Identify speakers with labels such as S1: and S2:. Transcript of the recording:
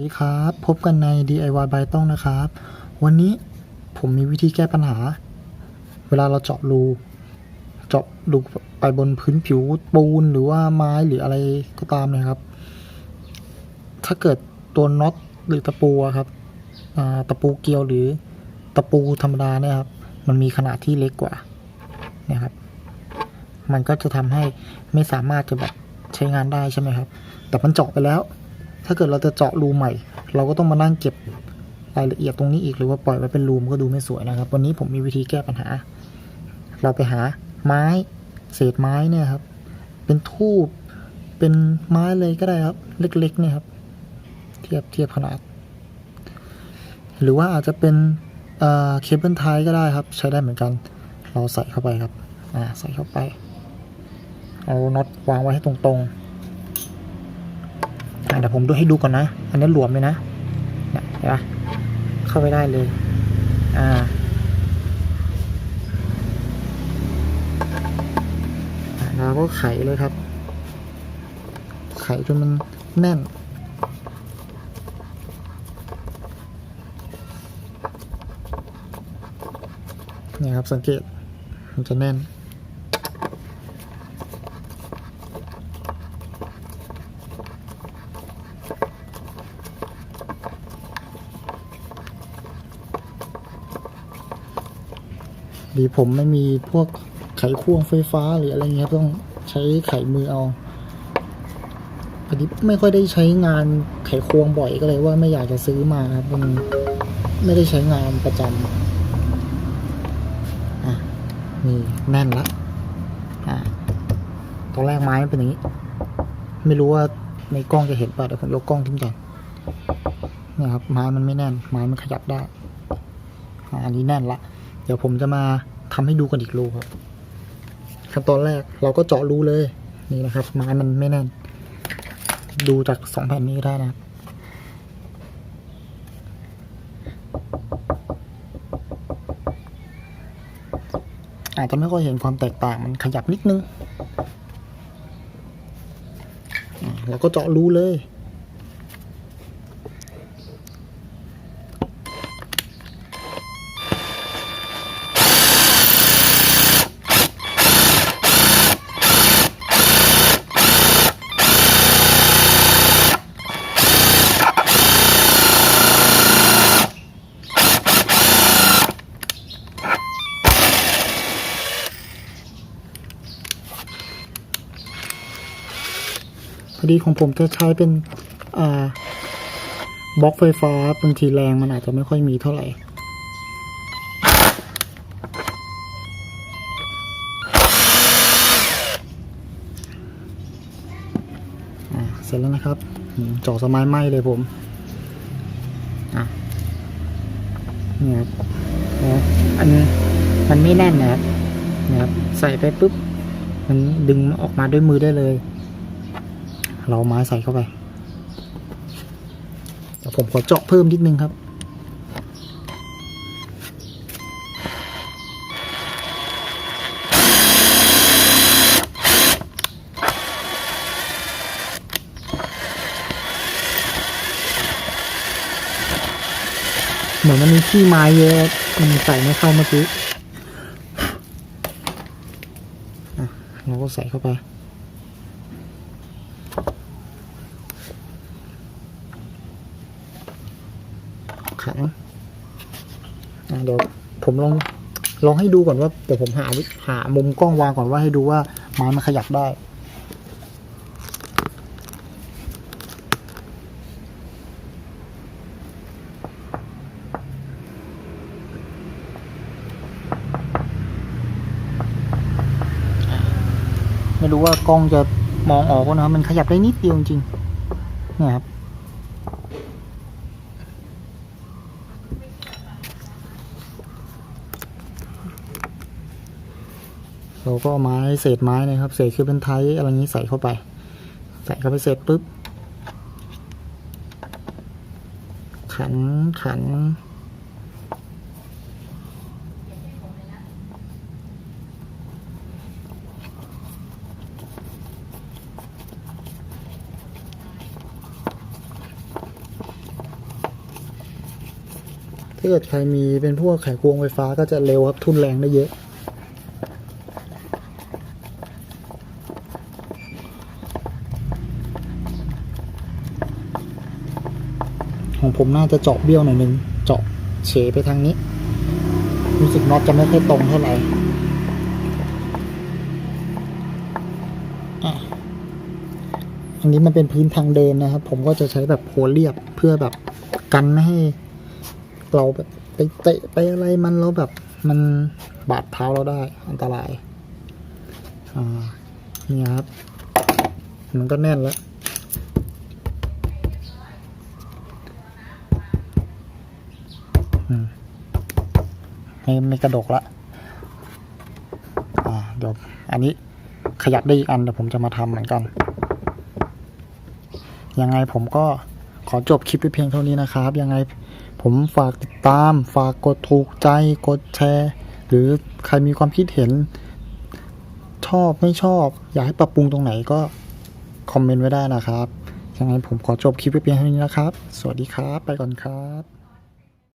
S1: สวัสดีครับ พบกันใน DIY by ต้องนะครับ วันนี้ผมมีวิธีแก้ปัญหา เวลาเราเจาะรู เจาะรูไปบนพื้นผิวปูนหรือว่าไม้หรืออะไรก็ตามนะครับ ถ้าเกิดตัวน็อตหรือตะปูอะครับตะปูเกลียวหรือตะปูธรรมดาเนี่ยครับ มันมีขนาดที่เล็กกว่าเนี่ยครับ มันก็จะทำให้ไม่สามารถจะแบบใช้งานได้ใช่ไหมครับ แต่มันเจาะไปแล้ว ถ้าเกิดเราจะเจาะรูใหม่ เราก็ต้องมานั่งเก็บรายละเอียดตรงนี้อีกหรือว่าปล่อยไว้เป็นรูมนก็ดูไม่สวยนะครับ วันนี้ผมมีวิธีแก้ปัญหา เราไปหาไม้เศษไม้เนี่ยครับ เป็นทูบเป็นไม้เลยก็ได้ครับ เล็กๆเนี่ยครับ เทียบเทียบขนาด หรือว่าอาจจะเป็นเเคเบิลไทยก็ได้ครับ ใช้ได้เหมือนกัน เราใส่เข้าไปครับ อ่าใส่เข้าไป เอาน็อตวางไว้ให้ตรงๆ เดี๋ยวผมดูให้ดูก่อนนะ อันนี้หลวมเลยนะเนี่ยเห็นปะเข้าไปได้เลย อ่าอะเราก็ไขเลยครับ ไขจนมันแน่นเนี่ยครับสังเกต มันจะแน่นีผมไม่มีพวกไขควงไฟฟ้าหรืออะไรเงี้ยครับต้องใช้ไขมือเอาพอดีไม่ค่อยได้ใช้งานไขควงบ่อยก็เลยว่าไม่อยากจะซื้อมาครับมันไม่ได้ใช้งานประจำอะนี่แน่นละอะตอนแรกไม้มันเป็นอย่างนี้ ไม่รู้ว่าในกล้องจะเห็นป่ะเดี๋ยวผมยกกล้องขึ้นก่อนเนี่ยครับไม้มันไม่แน่นไม้มันขยับได้อะอันนี้แน่นละ เดี๋ยวผมจะมาทำให้ดูกันอีกรูครับขั้นตอนแรกเราก็เจาะรูเลย นี่นะครับไม้มันไม่แน่น ดูจากสองแผ่นนี้ได้นะอาจจะไม่ค่อยเห็นความแตกต่างมันขยับนิดนึงอ่าเราก็เจาะรูเลย พอดีของผมจะใช้เป็นบล็อกไฟฟ้าบางทีแรงมันอาจจะไม่ค่อยมีเท่าไหร่เสร็จแล้วนะครับจาะสมัยไหมเลยผมอะเนี่ยครับอันมันไม่แน่นนะครับนะครับใส่ไปปุ๊บ มันดึงออกมาด้วยมือได้เลย เราไม้ใส่เข้าไปเดี๋ยวผมขอเจาะเพิ่มนิดนึงครับเหมือนมันมีขี้ไม้เยอะมันใส่ไม่เข้าเมื่อกี้อเราก็ใส่เข้าไป ขันอะ เดี๋ยวผมลองลองให้ดูก่อนว่าเดี๋ยวผมหาหามุมกล้องวางก่อนว่าให้ดูว่าไม้มันขยับได้ไม่รู้ว่ากล้องจะมองออกนะครับมันขยับได้นิดเดียวจริงๆเนี่ยครับ เราก็ไม้เศษไม้นะครับเศษคือเป็นไทยอะไรนี้ใส่เข้าไป ใส่เข้าไปเสร็จปุ๊บ ขันขันถ้าเกิดใครมีเป็นพวกไขควงไฟฟ้าก็จะเร็วครับทุนแรงได้เยอะ ของ ผมน่าจะเจาะเบี้ยวหน่อยนึง เจาะเฉไปทางนี้ รู้สึกน็อตจะไม่ค่อยตรงเท่าไหร่อะอันนี้มันเป็นพื้นทางเดินนะครับ ผมก็จะใช้แบบโหเรียบเพื่อแบบกันไม่ให้ เราแบบไปเตะไปอะไรมันแล้วแบบมันบาดเท้าเราได้อันตราย อ่า นี่ครับ มันก็แน่นแล้ว ไม่ไม่กระดกละอ่าเดี๋ยวอันนี้ขยับได้อีกอันเดี๋ยวผมจะมาทำเหมือนกัน ยังไงผมก็ขอจบคลิปไว้เพียงเท่านี้นะครับ ยังไงผมฝากติดตาม ฝากกดถูกใจ กดแชร์ หรือใครมีความคิดเห็น ชอบไม่ชอบ อยากให้ปรับปรุงตรงไหนก็คอมเมนต์ไว้ได้นะครับ ยังไงผมขอจบคลิปไว้เพียงเท่านี้นะครับ สวัสดีครับ ไปก่อนครับ